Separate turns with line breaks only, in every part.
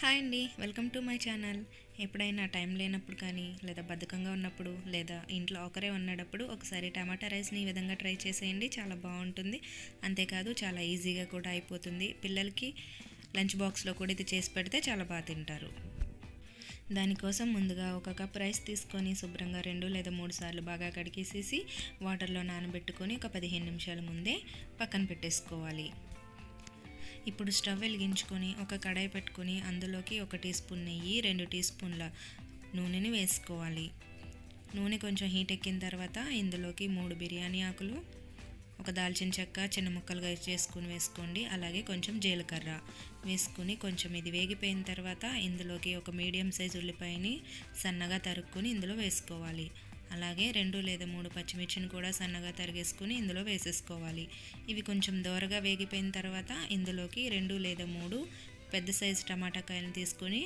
Hi అండి welcome to my channel. ఎప్పుడైనా time లేనప్పుడు కానీ లేదా బద్ధకంగా ఉన్నప్పుడు లేదా ఇంట్లో ఒకరే ఉన్నప్పుడు ఒకసారి టమాటా రైస్ని ఈ విధంగా ట్రై చేసేయండి. చాలా బాగుంటుంది. అంతేకాదు చాలా ఈజీగా కూడా అయిపోతుంది. పిల్లలకి లంచ్ బాక్స్లో కూడా ఇది చేసి పెడితే చాలా బాగా తింటారు. దానికోసం ముందుగా ఒక కప్ రైస్ తీసుకొని శుభ్రంగా రెండు లేదా మూడు సార్లు బాగా కడిగేసేసి వాటర్లో నానబెట్టుకొని ఒక పదిహేను నిమిషాల ముందే పక్కన పెట్టేసుకోవాలి. ఇప్పుడు స్టవ్ వెలిగించుకొని ఒక కడాయి పెట్టుకొని అందులోకి ఒక టీ స్పూన్ నెయ్యి రెండు టీ స్పూన్ల నూనెని వేసుకోవాలి. నూనె కొంచెం హీట్ ఎక్కిన తర్వాత ఇందులోకి మూడు బిర్యానీ ఆకులు ఒక దాల్చిన చెక్క చిన్న ముక్కలుగా చేసుకుని వేసుకోండి. అలాగే కొంచెం జీలకర్ర వేసుకుని కొంచెం ఇది వేగిపోయిన తర్వాత ఇందులోకి ఒక మీడియం సైజ్ ఉల్లిపాయని సన్నగా తరుక్కుని ఇందులో వేసుకోవాలి. అలాగే రెండు లేదా మూడు పచ్చిమిర్చిని కూడా సన్నగా తరిగేసుకుని ఇందులో వేసేసుకోవాలి. ఇవి కొంచెం దోరగా వేగిపోయిన తర్వాత ఇందులోకి రెండు లేదా మూడు పెద్ద సైజు టమాటా కాయలను తీసుకొని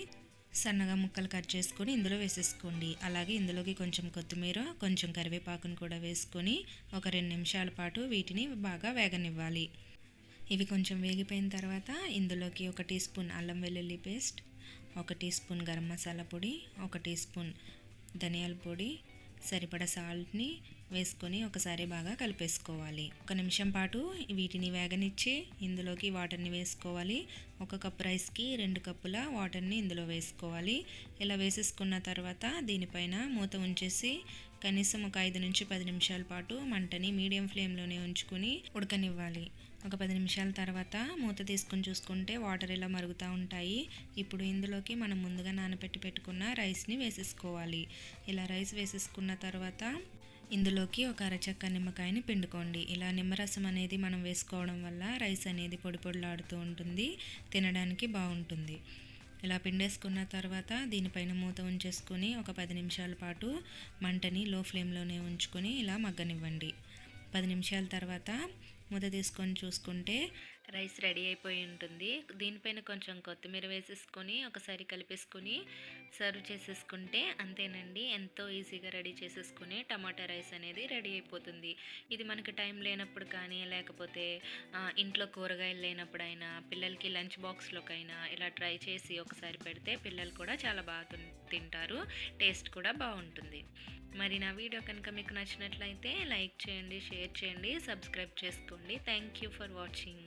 సన్నగా ముక్కలు కట్ చేసుకొని ఇందులో వేసేసుకోండి. అలాగే ఇందులోకి కొంచెం కొత్తిమీర కొంచెం కరివేపాకును కూడా వేసుకొని ఒక రెండు నిమిషాల పాటు వీటిని బాగా వేగనివ్వాలి. ఇవి కొంచెం వేగిపోయిన తర్వాత ఇందులోకి ఒక టీ స్పూన్ అల్లం వెల్లుల్లి పేస్ట్ ఒక టీ స్పూన్ గరం మసాలా పొడి ఒక టీ స్పూన్ ధనియాల పొడి సరిపడ సాల్ట్ని వేసుకొని ఒకసారి బాగా కలిపేసుకోవాలి. ఒక నిమిషం పాటు వీటిని వేగనిచ్చి ఇందులోకి వాటర్ని వేసుకోవాలి. ఒక కప్ రైస్కి రెండు కప్పుల వాటర్ని ఇందులో వేసుకోవాలి. ఇలా వేసేసుకున్న తర్వాత దీనిపైన మూత ఉంచేసి కనీసం ఒక ఐదు నుంచి పది నిమిషాల పాటు మంటని మీడియం ఫ్లేమ్లోనే ఉంచుకొని ఉడకనివ్వాలి. ఒక పది నిమిషాల తర్వాత మూత తీసుకొని చూసుకుంటే వాటర్ ఇలా మరుగుతూ ఉంటాయి. ఇప్పుడు ఇందులోకి మనం ముందుగా నానబెట్టి పెట్టుకున్న రైస్ని వేసేసుకోవాలి. ఇలా రైస్ వేసేసుకున్న తర్వాత ఇందులోకి ఒక అరచక్క నిమ్మకాయని పిండుకోండి. ఇలా నిమ్మరసం అనేది మనం వేసుకోవడం వల్ల రైస్ అనేది పొడి పొడిలాడుతూ ఉంటుంది. తినడానికి బాగుంటుంది. ఇలా పిండేసుకున్న తర్వాత దీనిపైన మూత ఉంచేసుకొని ఒక పది నిమిషాల పాటు మంటని లో ఫ్లేమ్లోనే ఉంచుకొని ఇలా మగ్గనివ్వండి. పది నిమిషాల తర్వాత మూత తీసుకొని చూసుకుంటే రైస్ రెడీ అయిపోయి ఉంటుంది. దీనిపైన కొంచెం కొత్తిమీర వేసేసుకొని ఒకసారి కలిపేసుకొని సర్వ్ చేసేసుకుంటే అంతేనండి. ఎంతో ఈజీగా రెడీ చేసేసుకుని టమాటా రైస్ అనేది రెడీ అయిపోతుంది. ఇది మనకి టైం లేనప్పుడు కానీ లేకపోతే ఇంట్లో కూరగాయలు లేనప్పుడైనా పిల్లలకి లంచ్ బాక్స్లోకైనా ఇలా ట్రై చేసి ఒకసారి పెడితే పిల్లలు కూడా చాలా బాగా తింటారు. టేస్ట్ కూడా బాగుంటుంది. మరి నా వీడియో కనుక మీకు నచ్చినట్లయితే లైక్ చేయండి షేర్ చేయండి సబ్స్క్రైబ్ చేసుకోండి. Thank you for watching.